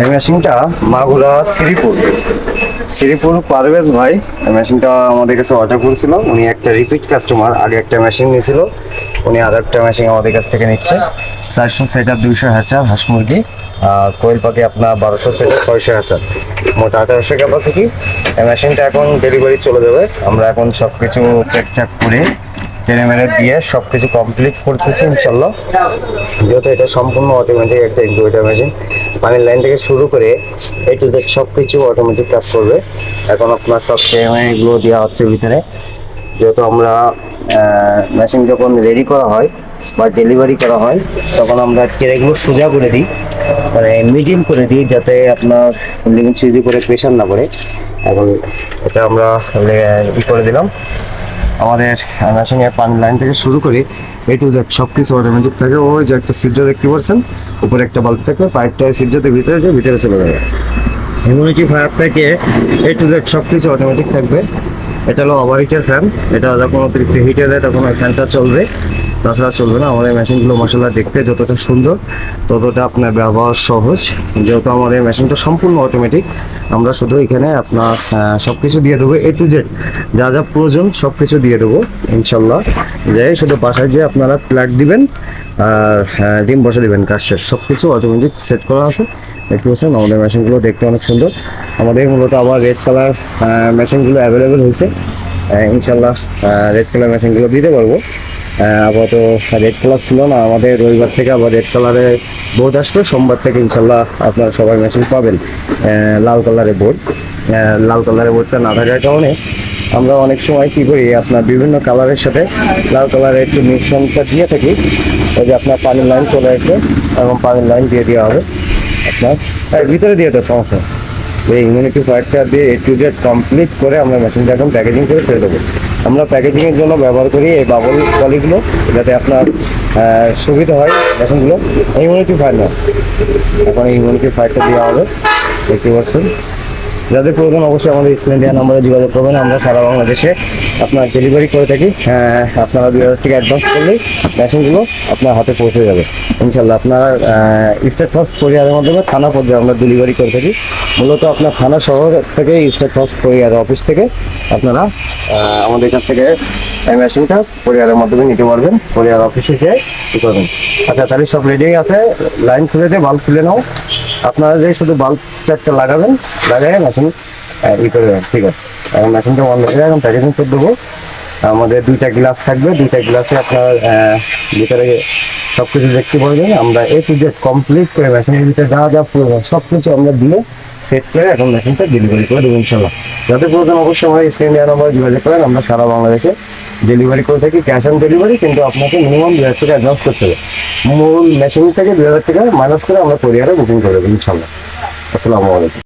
এই মেশিনটা শ্রীপুর। শ্রীপুর পারভেজ ভাই, এই মেশিনটা আমাদের কাছে অর্ডার উনি একটা রিপিট কাস্টমার আগে একটা মেশিন উনি আর একটা মেশিন আমাদের কাছ থেকে চারশো সেটার হাজার হাঁস মুরগি আপনার বারোশো ছয়শো আঠারোশো ক্যাপাসিটি এই মেশিনটা এখন ডেলিভারি চলে যাবে। আমরা এখন সব কিছু চেক চেক করে টেনে মেরে দিয়ে সব কিছু কমপ্লিট করতেছি, ইনশাল্লাহ। যেহেতু এটা সম্পূর্ণ অটোমেটিক একটা ইনকিউবেটার মেশিন পানির লাইন থেকে শুরু করে এই টু জেড সব কিছু অটোমেটিক কাজ করবে। এখন আপনার সব এগুলো দেওয়া হচ্ছে ভিতরে। যেহেতু আমরা মেশিন যখন রেডি করা হয় বা ডেলিভারি করা হয়, তখন আমরা ট্রেগুলো সোজা করে দিই মানে মিডিয়াম করে দিই যাতে আপনার লিভিং সুইজি করে প্রেশার না করে এখন এটা আমরা ই করে দিলাম। আমাদের মেশিনে পানি লাইন থেকে শুরু করে এ টু জেড সব কিছু অটোমেটিক থাকে। ওই যে একটা সিদ্ধ দেখতে পাচ্ছেন, উপরে একটা বাল্ব থাকবে পাইপটা সিদ্ধতে ভিতরে যে ভিতরে চলে যাবে। ইমিউনিটি ফায়ার থেকে এ টু জেড সব কিছু অটোমেটিক থাকবে। এটা হলো ওভার হিটের ফ্যান এটা যখন অতিরিক্ত হিটে দেয়, তখন ওই ফ্যানটা চলবে। তাছাড়া চলবে না, আমাদের মেশিনগুলো মশলা দেখতে যতটা সুন্দর, ততটা আপনার ব্যবহার সহজ। যেহেতু আমাদের মেশিনটা সম্পূর্ণ অটোমেটিক আমরা শুধু এখানে আপনার সব কিছু দিয়ে দেবো এ টু জেড যা যা প্রয়োজন সব কিছু দিয়ে দেবো ইনশাল্লাহ যাই শুধু বাসায় যেয়ে আপনারা প্লাগ দিবেন আর ডিম বসে দেবেন, কাজ শেষ। সব কিছু অটোমেটিক সেট করা আছে। দেখতে পাচ্ছেন, আমাদের মেশিনগুলো দেখতে অনেক সুন্দর। আমাদের মূলত আবার রেড কালার মেশিনগুলো অ্যাভেলেবেল হয়েছে। ইনশাল্লাহ রেড কালার মেশিনগুলো দিতে পারব। আপাতত রেড কালার ছিল না। আমাদের রবিবার থেকে আবার রেড কালারের বোর্ড আসবে। সোমবার থেকে ইনশাল্লাহ আপনারা সবাই মেশিন পাবেন লাল কালারের বোর্ড লাল কালারের বোর্ডটা না থাকার কারণে আমরা অনেক সময় কি করি, আপনার বিভিন্ন কালারের সাথে লাল কালারের একটু মিশ্রণটা দিয়ে থাকি। ওই যে আপনার পানির লাইন চলে আসে এবং পানির লাইন দিয়ে দেওয়া হবে আপনার। ভিতরে দিয়ে দেওয়ার সমস্যা। এই ইমিউনিটি ফায়ারটা দিয়ে এ টু জেড কমপ্লিট করে আমরা মেশিনটা এখন প্যাকেজিং করে ছেড়ে দেবো। আমরা প্যাকেজিংয়ের জন্য ব্যবহার করি এই বাবল কলিগুলো যাতে আপনার সুবিধা হয় বেসনগুলো। ইমিউনিটি ফায়ার না এখন ইমিউনিটি ফায়ারটা দেওয়া হবে। দেখতে পাচ্ছেন? যাদের প্রয়োজন অবশ্যই আমাদের স্ক্রিন দেওয়া নাম্বারে যোগাযোগ করবেন। আমরা সারা বাংলাদেশে আপনার ডেলিভারি করে থাকি। হ্যাঁ, আপনারা দুই হাজার টাকা অ্যাডভান্স করলেই মেশিনগুলো আপনার হাতে পৌঁছে যাবে। ইনশাল্লাহ আপনার স্টেট ফার্স্ট কোরিয়ারের মাধ্যমে থানা পর্যায়ে আমরা ডেলিভারি করে থাকি। মূলত আপনার থানা শহর থেকে স্টেট ফার্স্ট কোরিয়ার অফিস থেকে আপনারা আমাদের কাছ থেকে এই মেশিনটা কোরিয়ারের মাধ্যমে নিতে পারবেন। কোরিয়ার অফিসে যেয়ে ই করবেন আচ্ছা তাহলে সব রেডি আছে। লাইন খুলে দিয়ে বাল্ব খুলে নাও। আপনারা যে শুধু বাল্ব চারটা লাগাবেন লাগাই মেশিন ই করে ঠিক আছে? এখন মেশিনটা বন্ধ করে এখন প্যাকেজিং করে দেবো। আমাদের দুইটা গ্লাস থাকবে, দুইটা গ্লাসে আপনার ভিতরে সব কিছু দেখতে পারবেন। আমরা এ টু জেড কমপ্লিট করে মেশিনের ভিতরে যা যা প্রয়োজন সব কিছু আমরা দিয়ে সেট করে এখন মেশিনটা ডেলিভারি করে দেবো ইনশাল্লাহ যাদের প্রয়োজন অবশ্যই আমার স্ক্রিন নম্বরে যোগাযোগ করেন। আমরা সারা বাংলাদেশে ডেলিভারি করে থাকি ক্যাশ অন ডেলিভারি কিন্তু আপনাকে মিনিমাম দু হাজার টাকা অ্যাডভান্স করতে হবে। মূল মেশিন থেকে দু হাজার টাকা মাইনাস করে আমরা কোরিয়ারে বুকিং করে দেবো, ইনশাল্লাহ। আসসালামু আলাইকুম।